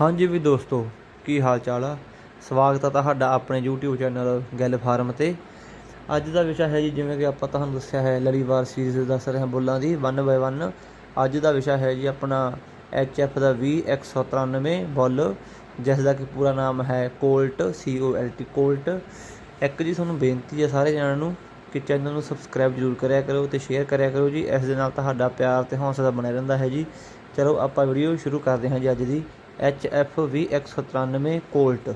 ਹਾਂਜੀ ਵੀ ਦੋਸਤੋ, ਕੀ ਹਾਲ ਚਾਲ ਆ? ਸਵਾਗਤ ਆ ਤੁਹਾਡਾ ਆਪਣੇ YouTube ਚੈਨਲ ਗੱਲ ਫਾਰਮ ਤੇ। ਅੱਜ ਦਾ ਵਿਸ਼ਾ ਹੈ ਜੀ, ਜਿਵੇਂ ਕਿ ਆਪਾਂ ਤੁਹਾਨੂੰ ਦੱਸਿਆ ਹੈ, ਲੜੀਵਾਰ ਸੀਰੀਜ਼ ਦੱਸ ਰਹੇ ਹਾਂ ਬੁੱਲਾਂ ਦੀ 1 ਬਾਏ 1 ਅੱਜ ਦਾ ਵਿਸ਼ਾ ਹੈ ਜੀ ਆਪਣਾ HF ਦਾ 20193 ਬੁੱਲ, ਜਿਸ ਦਾ ਕਿ ਪੂਰਾ ਨਾਮ ਹੈ ਕੋਲਟ C O L T ਕੋਲਟ ਇੱਕ ਜੀ ਤੁਹਾਨੂੰ ਬੇਨਤੀ ਹੈ ਸਾਰੇ ਜਣਿਆਂ ਨੂੰ ਕਿ ਚੈਨਲ ਨੂੰ ਸਬਸਕ੍ਰਾਈਬ ਜ਼ਰੂਰ ਕਰਿਆ ਕਰੋ ਤੇ ਸ਼ੇਅਰ ਕਰਿਆ ਕਰੋ ਜੀ। ਇਸ ਦੇ ਨਾਲ ਤੁਹਾਡਾ ਪਿਆਰ ਤੇ ਹੌਸਲਾ ਬਣਿਆ ਰਹਿੰਦਾ ਹੈ ਜੀ। ਚਲੋ ਆਪਾਂ ਵੀਡੀਓ ਸ਼ੁਰੂ ਕਰਦੇ ਹਾਂ ਜੀ ਅੱਜ ਦੀ। ਐਚ ਐਫ ਵੀ 193 ਕੋਲਟ।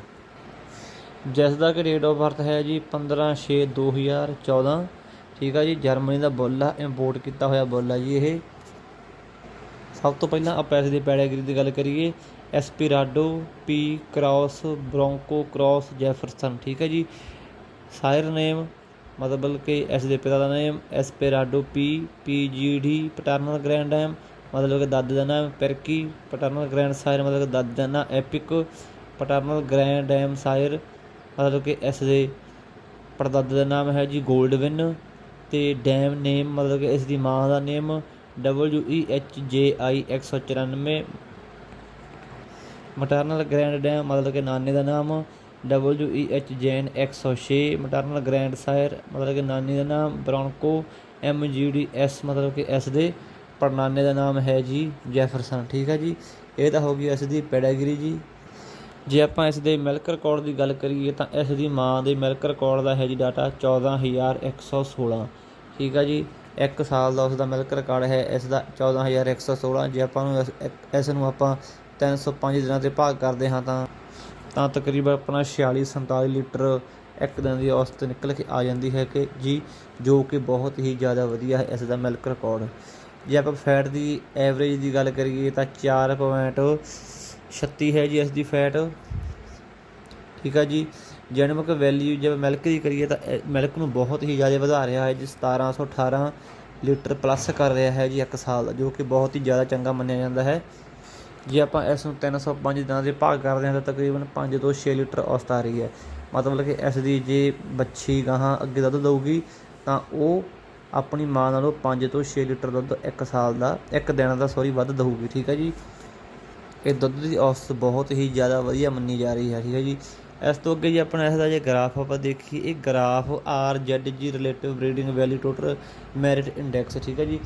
ਜਿਸ ਦਾ ਕਿ ਡੇਟ ਆਫ ਬਰਥ ਹੈ ਜੀ 15 6 2014 ਠੀਕ ਆ ਜੀ, ਜਰਮਨੀ ਦਾ ਬੁੱਲ ਆ ਇੰਪੋਰਟ ਕੀਤਾ ਹੋਇਆ ਬੁੱਲ ਆ ਜੀ ਇਹ। ਸਭ ਤੋਂ ਪਹਿਲਾਂ ਆਪਾਂ ਇਸ ਦੀ ਪੈਡਾਗਰੀ ਦੀ ਗੱਲ ਕਰੀਏ। ਐਸਪੀਰਾਡੋ P cross bronco cross Jefferson ਠੀਕ ਹੈ ਜੀ। ਸਾਇਰ ਨੇਮ ਮਤਲਬ ਕਿ ਇਸ ਦੇ ਪਿਤਾ ਦਾ ਨਾਮ ਐਸਪੀਰਾਡੋ ਪੀ ਪੀ ਜੀ ਡੀ ਪੈਟਰਨਲ ਗ੍ਰੈਂਡਮ ਮਤਲਬ ਕਿ ਦਾਦੇ ਦਾ ਨਾਮ ਪੈਰਕੀ ਪਟਰਨਲ ਗ੍ਰੈਂਡ ਸਾਇਰ ਮਤਲਬ ਕਿ ਦਾਦੇ ਦਾ ਨਾਮ ਐਪਿਕ ਪੈਟਰਨਲ ਗ੍ਰੈਂਡਮ ਸਾਇਰ ਮਤਲਬ ਕਿ ਇਸ ਦੇ ਪੜਦਾਦੇ ਦਾ ਨਾਮ ਹੈ ਜੀ ਗੋਲਡਵਿਨ ਤੇ ਡੈਮ ਨੇਮ ਮਤਲਬ ਕਿ ਇਸ ਦੀ ਮਾਂ ਦਾ ਨੇਮ ਡਬਲਯੂ ਈ ਐਚ ਜੇ ਆਈ 194 ਮਟਰਨਲ ਗ੍ਰੈਂਡ ਡੈਮ ਮਤਲਬ ਕਿ ਨਾਨੇ ਦਾ ਨਾਮ W E H Jain 106 maternal grand sire ਮਤਲਬ ਕਿ ਨਾਨੀ ਦਾ ਨਾਮ Bronco M G D S ਮਤਲਬ ਕਿ ਇਸ ਦੇ ਪੜਨਾਨੇ ਦਾ ਨਾਮ ਹੈ ਜੀ ਜੈਫਰਸਨ, ਠੀਕ ਹੈ ਜੀ? ਇਹ ਤਾਂ ਹੋ ਗਈ ਇਸ ਦੀ ਪੈਡਾਗਰੀ ਜੀ। ਜੇ ਆਪਾਂ ਇਸ ਦੇ ਮਿਲਕ ਰਿਕਾਰਡ ਦੀ ਗੱਲ ਕਰੀਏ ਤਾਂ ਇਸ ਦੀ ਮਾਂ ਦੇ ਮਿਲਕ ਰਿਕਾਰਡ ਦਾ ਹੈ ਜੀ ਡਾਟਾ 14116 ਠੀਕ ਹੈ ਜੀ? 1 ਸਾਲ ਦਾ ਉਸ ਦਾ ਮਿਲਕ ਰਿਕਾਰਡ ਹੈ, ਇਸ ਦਾ 14116 ਜੇ ਆਪਾਂ ਨੂੰ ਇਸ- ਇੱਕ- ਇਸ ਨੂੰ ਆਪਾਂ 305 ਦਿਨਾਂ ਤੇ ਭਾਗ ਕਰਦੇ ਹਾਂ ਤਾਂ ਤਾਂ ਤਕਰੀਬਨ ਆਪਣਾ 46 47 ਲੀਟਰ ਇੱਕ ਦਿਨ ਦੀ ਔਸਤ ਨਿਕਲ ਕੇ ਆ ਜਾਂਦੀ ਹੈ ਕਿ ਜੀ, ਜੋ ਕਿ ਬਹੁਤ ਹੀ ਜ਼ਿਆਦਾ ਵਧੀਆ ਹੈ ਇਸ ਦਾ ਮਿਲਕ ਰਿਕਾਰਡ। ਜੇ ਆਪਾਂ ਫੈਟ ਦੀ ਐਵਰੇਜ ਦੀ ਗੱਲ ਕਰੀਏ ਤਾਂ 4.36 ਹੈ ਜੀ ਇਸ ਦੀ ਫੈਟ ਠੀਕ ਹੈ ਜੀ। ਜਨਮਕ ਵੈਲਿਊ ਜੇ ਮਿਲਕ ਦੀ ਕਰੀਏ ਤਾਂ ਮਿਲਕ ਨੂੰ ਬਹੁਤ ਹੀ ਜ਼ਿਆਦਾ ਵਧਾ ਰਿਹਾ ਹੈ ਜੀ। 1718 ਲੀਟਰ ਪਲੱਸ ਕਰ ਰਿਹਾ ਹੈ ਜੀ ਇੱਕ ਸਾਲ ਦਾ, ਜੋ ਕਿ ਬਹੁਤ ਹੀ ਜ਼ਿਆਦਾ ਚੰਗਾ ਮੰਨਿਆ ਜਾਂਦਾ ਹੈ। ਜੇ ਆਪਾਂ ਇਸ ਨੂੰ 305 ਦਿਨਾਂ ਦੇ ਭਾਗ ਕਰਦੇ ਹਾਂ ਤਾਂ ਤਕਰੀਬਨ 5 ਤੋਂ 6 ਲੀਟਰ ਔਸਤ ਆ ਰਹੀ ਹੈ। ਮਤਲਬ ਕਿ ਇਸ ਦੀ ਜੇ ਬੱਚੀ ਗਾਹਾਂ ਅੱਗੇ ਦੁੱਧ ਦਊਗੀ ਤਾਂ ਉਹ ਆਪਣੀ ਮਾਂ ਨਾਲੋਂ 5 ਤੋਂ 6 ਲੀਟਰ ਦੁੱਧ ਇੱਕ ਸਾਲ ਦਾ, ਇੱਕ ਦਿਨ ਦਾ ਸੌਰੀ ਵੱਧ ਦਊਗੀ, ਠੀਕ ਹੈ ਜੀ? ਇਹ ਦੁੱਧ ਦੀ ਔਸਤ ਬਹੁਤ ਹੀ ਜ਼ਿਆਦਾ ਵਧੀਆ ਮੰਨੀ ਜਾ ਰਹੀ ਹੈ, ਠੀਕ ਹੈ ਜੀ? ਇਸ ਤੋਂ ਅੱਗੇ ਜੀ ਆਪਣਾ ਇਸ ਦਾ ਜੇ ਗ੍ਰਾਫ ਆਪਾਂ ਦੇਖੀਏ, ਇਹ graph R Z G relative breeding value total merit index ਠੀਕ ਹੈ ਜੀ?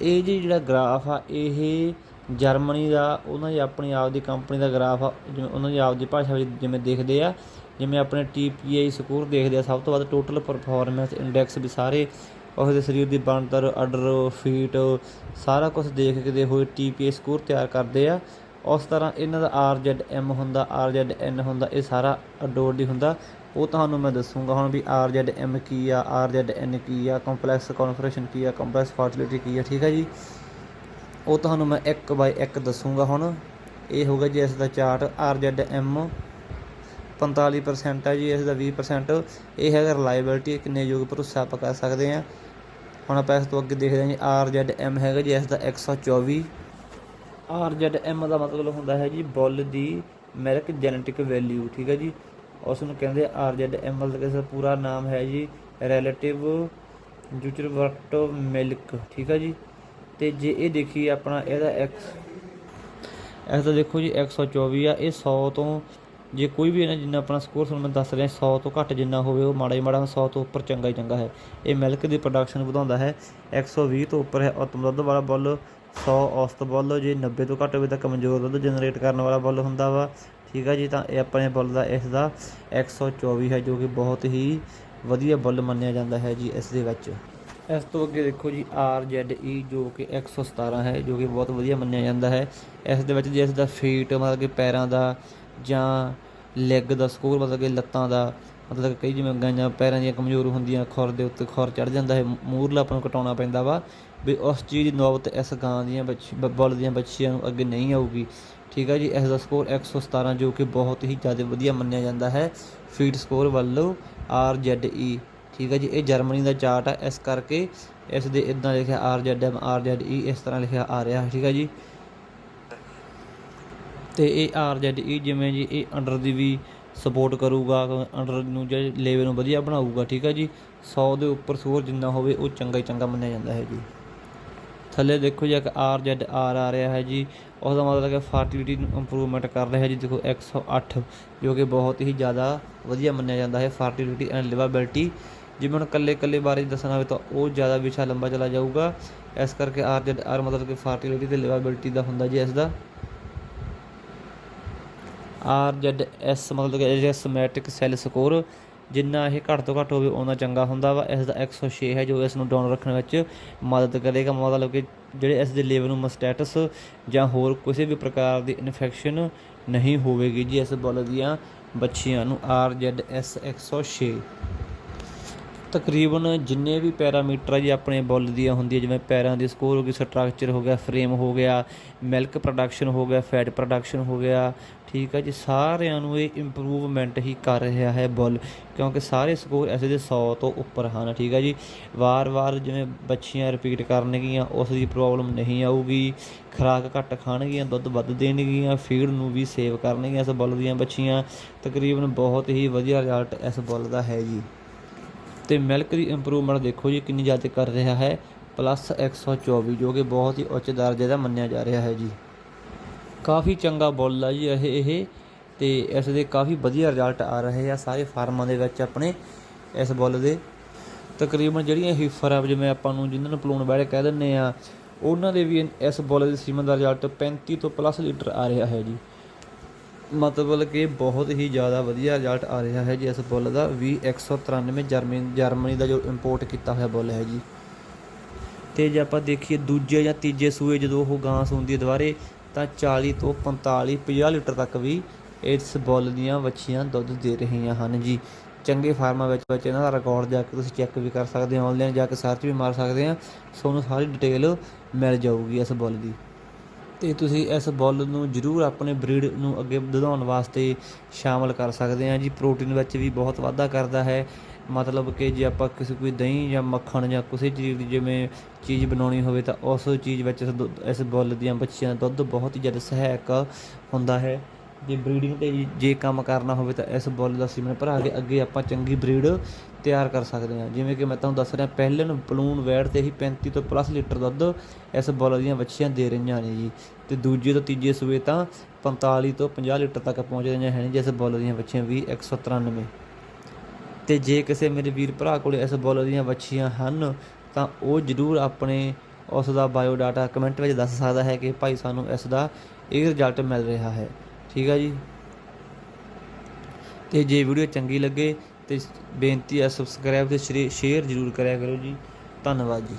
ਇਹ ਜੀ ਜਿਹੜਾ ਗ੍ਰਾਫ ਆ, ਇਹ ਜਰਮਨੀ ਦਾ, ਉਹਨਾਂ ਦੀ ਆਪਣੀ ਆਪ ਦੀ ਕੰਪਨੀ ਦਾ ਗ੍ਰਾਫ ਆ, ਜਿਵੇਂ ਉਹਨਾਂ ਦੀ ਆਪ ਦੀ ਭਾਸ਼ਾ ਵਿੱਚ ਜਿਵੇਂ ਦੇਖਦੇ ਆ, ਜਿਵੇਂ ਆਪਣੇ TPI ਸਕੋਰ ਦੇਖਦੇ ਆ, ਸਭ ਤੋਂ ਵੱਧ ਟੋਟਲ ਪਰਫਾਰਮੈਂਸ ਇੰਡੈਕਸ ਵੀ ਸਾਰੇ ਉਸ ਦੇ ਸਰੀਰ ਦੀ ਬਣਤਰ ਆਰਡਰ ਫੀਟ, ਸਾਰਾ ਕੁਝ ਦੇਖਦੇ ਹੋਏ TPI ਸਕੋਰ ਤਿਆਰ ਕਰਦੇ ਆ। ਉਸ ਤਰ੍ਹਾਂ ਇਹਨਾਂ ਦਾ RZM ਹੁੰਦਾ RZN ਹੁੰਦਾ, ਇਹ ਸਾਰਾ ਅਡੋਰ ਦੀ ਹੁੰਦਾ। ਉਹ ਤੁਹਾਨੂੰ ਮੈਂ ਦੱਸੂਗਾ ਹੁਣ ਵੀ RZM ਕੀ ਆ RZN ਕੀ ਆ, ਕੰਪਲੈਕਸ ਕਨਫਰੇਸ਼ਨ ਕੀ ਆ, ਕੰਪਲੈਕਸ ਫਰਟੀਲਿਟੀ ਕੀ ਆ, ਠੀਕ ਆ ਜੀ? ਉਹ ਤੁਹਾਨੂੰ ਮੈਂ ਇੱਕ ਬਾਈ ਇੱਕ ਦੱਸੂਗਾ ਹੁਣ। ਇਹ ਹੋਗਾ ਜੀ ਇਸ ਦਾ ਚਾਰਟ ਪੰਤਾਲੀ 45% ਹੈ ਜੀ, ਇਸ ਦਾ 20% ਇਹ ਹੈਗਾ ਰਿਲਾਇਬਿਲਟੀ ਕਿੰਨੇ ਯੋਗ ਭਰੋਸਾ ਆਪਾਂ ਕਰ ਸਕਦੇ ਹਾਂ। ਹੁਣ ਆਪਾਂ ਇਸ ਤੋਂ ਅੱਗੇ ਦੇਖਦੇ ਹਾਂ ਜੀ RZM ਹੈਗਾ ਜੀ, ਇਸ ਦਾ 124 RZM ਦਾ ਮਤਲਬ ਹੁੰਦਾ ਹੈ ਜੀ, ਬੁੱਲ ਦੀ ਮਿਲਕ ਜੈਨੇਟਿਕ ਵੈਲਿਊ ਠੀਕ ਹੈ ਜੀ। ਉਸ ਨੂੰ ਕਹਿੰਦੇ RZM ਮਤਲਬ ਕਿ ਇਸ ਦਾ ਪੂਰਾ ਨਾਮ ਹੈ ਜੀ ਰਿਲੇਟਿਵ ਜੁਚਰਵਰਟ ਮਿਲਕ, ਠੀਕ ਹੈ ਜੀ। ਤੇ ਜੇ ਇਹ ਦੇਖੀਏ ਆਪਣਾ, ਇਹਦਾ x, ਇਸ ਦਾ ਦੇਖੋ ਜੀ 124 ਆ, ਇਹ 100 ਤੋਂ ਜੇ ਕੋਈ ਵੀ ਇਹਨਾਂ ਜਿੰਨਾ ਆਪਣਾ ਸਕੋਰ ਤੁਹਾਨੂੰ ਮੈਂ ਦੱਸ ਰਿਹਾ 100 ਤੋਂ ਘੱਟ ਜਿੰਨਾ ਹੋਵੇ ਉਹ ਮਾੜਾ ਹੀ ਮਾੜਾ 100 ਤੋਂ ਉੱਪਰ ਚੰਗਾ ਹੀ ਚੰਗਾ ਹੈ। ਇਹ ਮਿਲਕ ਦੀ ਪ੍ਰੋਡਕਸ਼ਨ ਵਧਾਉਂਦਾ ਹੈ 120 ਤੋਂ ਉੱਪਰ ਹੈ। ਉਤਮ ਦੁੱਧ ਵਾਲਾ ਬੁੱਲ 100 ਔਸਤ ਬੁੱਲ, ਜੇ 90 ਤੋਂ ਘੱਟ ਹੋਵੇ ਤਾਂ ਕਮਜ਼ੋਰ ਦੁੱਧ ਜਨਰੇਟ ਕਰਨ ਵਾਲਾ ਬੁੱਲ ਹੁੰਦਾ ਵਾ। ਠੀਕ ਹੈ ਜੀ, ਤਾਂ ਇਹ ਆਪਣੇ ਬੁੱਲ ਦਾ ਇਸ ਦਾ 124 ਹੈ, ਜੋ ਕਿ ਬਹੁਤ ਹੀ ਵਧੀਆ ਬੁੱਲ ਮੰਨਿਆ ਜਾਂਦਾ ਹੈ ਜੀ ਇਸ ਦੇ ਵਿੱਚ। ਇਸ ਤੋਂ ਅੱਗੇ ਦੇਖੋ ਜੀ RZE ਜੋ ਕਿ 117 ਹੈ, ਜੋ ਕਿ ਬਹੁਤ ਵਧੀਆ ਮੰਨਿਆ ਜਾਂਦਾ ਹੈ। ਇਸ ਦੇ ਵਿੱਚ ਜੇ ਇਸ ਦਾ ਫੀਟ ਮਤਲਬ ਕਿ ਪੈਰਾਂ ਦਾ ਜਾਂ ਲੈਗ ਦਾ ਸਕੋਰ ਮਤਲਬ ਕਿ ਲੱਤਾਂ ਦਾ, ਮਤਲਬ ਕਈ ਜਿਵੇਂ ਗਾਈਆਂ ਪੈਰਾਂ ਦੀਆਂ ਕਮਜ਼ੋਰ ਹੁੰਦੀਆਂ, ਖੁਰ ਦੇ ਉੱਤੇ ਖੁਰ ਚੜ ਜਾਂਦਾ ਹੈ, ਮੂਰਲਾ ਆਪਾਂ ਨੂੰ ਕਟਾਉਣਾ ਪੈਂਦਾ ਵਾ ਵੀ ਉਸ ਚੀਜ਼ ਦੀ ਨੌਬਤ ਇਸ ਗਾਂ ਦੀਆਂ ਬੱਚੀ ਬੁੱਲ ਦੀਆਂ ਬੱਚੀਆਂ ਨੂੰ ਅੱਗੇ ਨਹੀਂ ਆਊਗੀ। ਠੀਕ ਹੈ ਜੀ, ਇਸ ਦਾ ਸਕੋਰ 117 ਜੋ ਕਿ ਬਹੁਤ ਹੀ ਜ਼ਿਆਦਾ ਵਧੀਆ ਮੰਨਿਆ ਜਾਂਦਾ ਹੈ। ਫੀਡ ਸਕੋਰ ਵੱਲੋਂ ਆਰ ਜੈੱਡ ਈ ਠੀਕ ਹੈ ਜੀ, ਇਹ ਜਰਮਨੀ ਦਾ ਚਾਰਟ ਹੈ ਇਸ ਕਰਕੇ ਇਸ ਦੇ ਇਦਾਂ ਲਿਖਿਆ RZM ਈ ਇਸ ਤਰ੍ਹਾਂ ਲਿਖਿਆ ਆ ਰਿਹਾ ਹੈ ਠੀਕ ਹੈ ਜੀ। ਅਤੇ ਇਹ ਆਰ ਜੈੱਡ ਈ ਜਿਵੇਂ ਜੀ ਇਹ ਅੰਡਰ ਦੀ ਵੀ ਸਪੋਰਟ ਕਰੂਗਾ ਅੰਡਰ ਨੂੰ ਜਿਹੜੇ ਲੈਵਲ ਨੂੰ ਵਧੀਆ ਬਣਾਊਗਾ, ਠੀਕ ਹੈ ਜੀ? 100 ਦੇ ਉੱਪਰ ਸਕੋਰ ਜਿੰਨਾ ਹੋਵੇ ਉਹ ਚੰਗਾ ਹੀ ਚੰਗਾ ਮੰਨਿਆ ਜਾਂਦਾ ਹੈ ਜੀ। ਥੱਲੇ ਦੇਖੋ ਜੀ, ਇੱਕ ਆਰ ਜ਼ੈਡ ਆਰ ਆ ਰਿਹਾ ਹੈ ਜੀ। ਉਸ ਦਾ ਮਤਲਬ ਕਿ ਫਰਟੀਲਿਟੀ ਨੂੰ ਇੰਪਰੂਵਮੈਂਟ ਕਰ ਰਿਹਾ ਹੈ ਜੀ। ਦੇਖੋ 108 ਜੋ ਕਿ ਬਹੁਤ ਹੀ ਜ਼ਿਆਦਾ ਵਧੀਆ ਮੰਨਿਆ ਜਾਂਦਾ ਹੈ ਫਰਟੀਲਿਟੀ ਐਂਡ ਲਿਵਾਬਿਲਿਟੀ ਜਿਵੇਂ ਹੁਣ ਕੱਲੇ ਕੱਲੇ ਬਾਰੇ ਦੱਸਣਾ ਹੋਵੇ ਤਾਂ ਉਹ ਜ਼ਿਆਦਾ ਵਿਸ਼ਾ ਲੰਬਾ ਚਲਾ ਜਾਊਗਾ। ਇਸ ਕਰਕੇ ਆਰ ਜ਼ੈਡ ਆਰ ਮਤਲਬ ਕਿ ਫਰਟੀਲਿਟੀ ਤੇ ਲਿਵਾਬਿਲਿਟੀ ਦਾ ਹੁੰਦਾ ਜੀ, ਇਸ ਦਾ। ਆਰ ਜ਼ੈਡ ਐਸ ਮਤਲਬ ਕਿ ਐਜਸਮੈਟਿਕ ਸੈੱਲ ਸਕੋਰ ਜਿੰਨਾ ਇਹ ਘੱਟ ਤੋਂ ਘੱਟ ਹੋਵੇ ਉਨਾ ਚੰਗਾ ਹੁੰਦਾ ਵਾ। ਇਸ ਦਾ 106 ਹੈ ਜੋ ਇਸ ਨੂੰ ਡਾਊਨ ਰੱਖਣ ਵਿੱਚ ਮਦਦ ਕਰੇਗਾ। ਮਤਲਬ ਕਿ ਜਿਹੜੇ ਇਸ ਦੇ ਲੈਵਲ ਨੂੰ ਮਸਟੈਟਸ ਜਾਂ ਹੋਰ ਕਿਸੇ ਵੀ ਪ੍ਰਕਾਰ ਦੀ ਇਨਫੈਕਸ਼ਨ ਨਹੀਂ ਹੋਵੇਗੀ ਜੀ ਇਸ ਬੁੱਲ ਦੀਆਂ ਬੱਚੀਆਂ ਨੂੰ। ਆਰ ਜ਼ੈਡ ਐਸ 106 ਤਕਰੀਬਨ ਜਿੰਨੇ ਵੀ ਪੈਰਾਮੀਟਰ ਆ ਜੀ ਆਪਣੇ ਬੁੱਲ ਦੀਆਂ ਹੁੰਦੀਆਂ, ਜਿਵੇਂ ਪੈਰਾਂ ਦੀ ਸਕੋਰ ਹੋ ਗਈ, ਸਟਰਕਚਰ ਹੋ ਗਿਆ, ਫਰੇਮ ਹੋ ਗਿਆ, ਮਿਲਕ ਪ੍ਰੋਡਕਸ਼ਨ ਹੋ ਗਿਆ, ਫੈਟ ਪ੍ਰੋਡਕਸ਼ਨ ਹੋ ਗਿਆ, ਠੀਕ ਆ ਜੀ, ਸਾਰਿਆਂ ਨੂੰ ਇਹ ਇੰਪਰੂਵਮੈਂਟ ਹੀ ਕਰ ਰਿਹਾ ਹੈ ਬੁੱਲ, ਕਿਉਂਕਿ ਸਾਰੇ ਸਕੋਰ ਐਸੇ ਦੇ 100 ਤੋਂ ਉੱਪਰ ਹਨ, ਠੀਕ ਆ ਜੀ। ਵਾਰ-ਵਾਰ ਜਿਵੇਂ ਬੱਚੀਆਂ ਰਿਪੀਟ ਕਰਨਗੀਆਂ, ਉਸ ਦੀ ਪ੍ਰੋਬਲਮ ਨਹੀਂ ਆਊਗੀ, ਖੁਰਾਕ ਘੱਟ ਖਾਣਗੀਆਂ, ਦੁੱਧ ਵੱਧ ਦੇਣਗੀਆਂ ਫੀਡ ਨੂੰ ਵੀ ਸੇਵ ਕਰਨਗੀਆਂ ਇਸ ਬੁੱਲ ਦੀਆਂ ਬੱਚੀਆਂ, ਤਕਰੀਬਨ ਬਹੁਤ ਹੀ ਵਧੀਆ ਰਿਜ਼ਲਟ ਇਸ ਬੁੱਲ ਦਾ ਹੈ ਜੀ। ਅਤੇ ਮਿਲਕ ਦੀ ਇੰਪਰੂਵਮੈਂਟ ਦੇਖੋ ਜੀ ਕਿੰਨੀ ਜ਼ਿਆਦਾ ਕਰ ਰਿਹਾ ਹੈ ਪਲੱਸ 124 ਜੋ ਕਿ ਬਹੁਤ ਹੀ ਉੱਚ ਦਰਜੇ ਦਾ ਮੰਨਿਆ ਜਾ ਰਿਹਾ ਹੈ ਜੀ। ਕਾਫੀ ਚੰਗਾ ਬੁੱਲ ਆ ਜੀ ਇਹ ਇਹ ਤੇ ਇਸ ਦੇ ਕਾਫੀ ਵਧੀਆ ਰਿਜ਼ਲਟ ਆ ਰਹੇ ਆ ਸਾਰੇ ਫਾਰਮਾਂ ਦੇ ਵਿੱਚ ਆਪਣੇ ਇਸ ਬੁੱਲ ਦੇ। ਤਕਰੀਬਨ ਜਿਹੜੀਆਂ ਹੀਫਰ ਆ, ਜਿਵੇਂ ਆਪਾਂ ਨੂੰ ਜਿਨ੍ਹਾਂ ਨੂੰ ਪਲੂਣ ਬੈੜੇ ਕਹਿ ਦਿੰਨੇ ਆ, ਉਹਨਾਂ ਦੇ ਵੀ ਇਸ ਬੁੱਲ ਦੇ ਸੀਮਨ ਦਾ ਰਿਜ਼ਲਟ 35 ਤੋਂ ਪਲੱਸ ਲੀਟਰ ਆ ਰਿਹਾ ਹੈ ਜੀ। ਮਤਲਬ ਕਿ ਬਹੁਤ ਹੀ ਜ਼ਿਆਦਾ ਵਧੀਆ ਰਿਜ਼ਲਟ ਆ ਰਿਹਾ ਹੈ ਜੀ ਇਸ ਬੁੱਲ ਦਾ। ਵੀ 193 ਜਰਮਨੀ ਜਰਮਨੀ ਦਾ ਜੋ ਇੰਪੋਰਟ ਕੀਤਾ ਹੋਇਆ ਬੁੱਲ ਹੈ ਜੀ। ਤੇ ਜੇ ਆਪਾਂ ਦੇਖੀਏ ਦੂਜੇ ਜਾਂ ਤੀਜੇ ਸੂਏ ਜਦੋਂ ਉਹ ਗਾਂ ਸੂੰਦੀ ਹੈ ਦੁਬਾਰੇ, ਤਾਂ 40 ਤੋਂ 45 50 ਲੀਟਰ ਤੱਕ ਵੀ ਇਸ ਬੁੱਲ ਦੀਆਂ ਵੱਛੀਆਂ ਦੁੱਧ ਦੇ ਰਹੀਆਂ ਹਨ ਜੀ। ਚੰਗੇ ਫਾਰਮਾਂ ਵਿੱਚ ਵਿੱਚ ਇਹਨਾਂ ਦਾ ਰਿਕਾਰਡ ਜਾ ਕੇ ਤੁਸੀਂ ਚੈੱਕ ਵੀ ਕਰ ਸਕਦੇ ਹੋ ਆਨਲਾਈਨ ਜਾ ਕੇ ਸਰਚ ਵੀ ਮਾਰ ਸਕਦੇ ਆ। ਤੁਹਾਨੂੰ ਸਾਰੀ ਡਿਟੇਲ ਮਿਲ ਜਾਊਗੀ ਇਸ ਬੁੱਲ ਦੀ। ਤੇ ਤੁਸੀਂ ਇਸ ਬੁੱਲ ਨੂੰ ਜ਼ਰੂਰ ਆਪਣੇ ਬਰੀਡ ਨੂੰ ਅੱਗੇ ਵਧਾਉਣ ਵਾਸਤੇ ਸ਼ਾਮਲ ਕਰ ਸਕਦੇ ਆ ਜੀ। ਪ੍ਰੋਟੀਨ ਵਿੱਚ ਵੀ ਬਹੁਤ ਵਾਧਾ ਕਰਦਾ ਹੈ। ਮਤਲਬ ਕਿ ਜੇ ਆਪਾਂ ਕਿਸੇ ਕੋਈ ਦਹੀਂ ਜਾਂ ਮੱਖਣ ਜਾਂ ਕਿਸੇ ਚੀਜ਼ ਦੀ ਜਿਵੇਂ ਚੀਜ਼ ਬਣਾਉਣੀ ਹੋਵੇ ਤਾਂ ਉਸ ਚੀਜ਼ ਵਿੱਚ ਇਸ ਦੁੱਧ- ਇਸ ਬੁੱਲ ਦੀਆਂ ਬੱਚੀਆਂ ਦਾ ਦੁੱਧ ਬਹੁਤ ਹੀ ਜ਼ਿਆਦਾ ਸਹਾਇਕ ਹੁੰਦਾ ਹੈ। ਜੇ ਬਰੀਡਿੰਗ ਤੇ ਜੇ ਕੰਮ ਕਰਨਾ ਹੋਵੇ ਤਾਂ ਇਸ ਬੁੱਲ ਦਾ ਸੀਮਨ ਭਰਾ ਕੇ ਅੱਗੇ ਆਪਾਂ ਚੰਗੀ ਬਰੀਡ ਤਿਆਰ ਕਰ ਸਕਦੇ ਹਾਂ। ਜਿਵੇਂ ਕਿ ਮੈਂ ਤੁਹਾਨੂੰ ਦੱਸ ਰਿਹਾ, ਪਹਿਲੇ ਨੂੰ ਪਲੂਨ ਵੈੜ ਤੇ ਹੀ 35 ਤੋਂ ਪਲੱਸ ਲੀਟਰ ਦੁੱਧ ਇਸ ਬੁੱਲ ਦੀਆਂ ਵੱਛੀਆਂ ਦੇ ਰਹੀਆਂ ਨੇ ਜੀ। ਤੇ ਦੂਜੇ ਤੋਂ ਤੀਜੇ ਸੂਏ ਤਾਂ 45 ਤੋਂ 50 ਲੀਟਰ ਤੱਕ ਪਹੁੰਚਦੀਆਂ ਹਨ, ਜਿਸ ਬੋਲਰ ਦੀਆਂ ਵੱਛੀਆਂ ਵੀ 193 ਤੇ ਜੇ ਕਿਸੇ ਮੇਰੇ ਵੀਰ ਭਰਾ ਕੋਲ ਇਸ ਬੋਲਰ ਦੀਆਂ ਵੱਛੀਆਂ ਹਨ, ਤਾਂ ਉਹ ਜ਼ਰੂਰ ਆਪਣੇ ਉਸ ਦਾ ਬਾਇਓ ਡਾਟਾ ਕਮੈਂਟ ਵਿੱਚ ਦੱਸ ਸਕਦਾ ਹੈ ਕਿ ਭਾਈ ਸਾਨੂੰ ਇਸ ਦਾ ਇਹ ਰਿਜ਼ਲਟ ਮਿਲ ਰਿਹਾ ਹੈ। ਠੀਕ ਹੈ ਜੀ? ਤੇ ਜੇ ਵੀਡੀਓ ਚੰਗੀ ਲੱਗੇ ਤੇ ਬੇਨਤੀ ਹੈ ਸਬਸਕ੍ਰਾਈਬ ਤੇ ਸ਼ੇਅਰ ਜ਼ਰੂਰ ਕਰਿਆ ਕਰੋ ਜੀ। ਧੰਨਵਾਦ ਜੀ।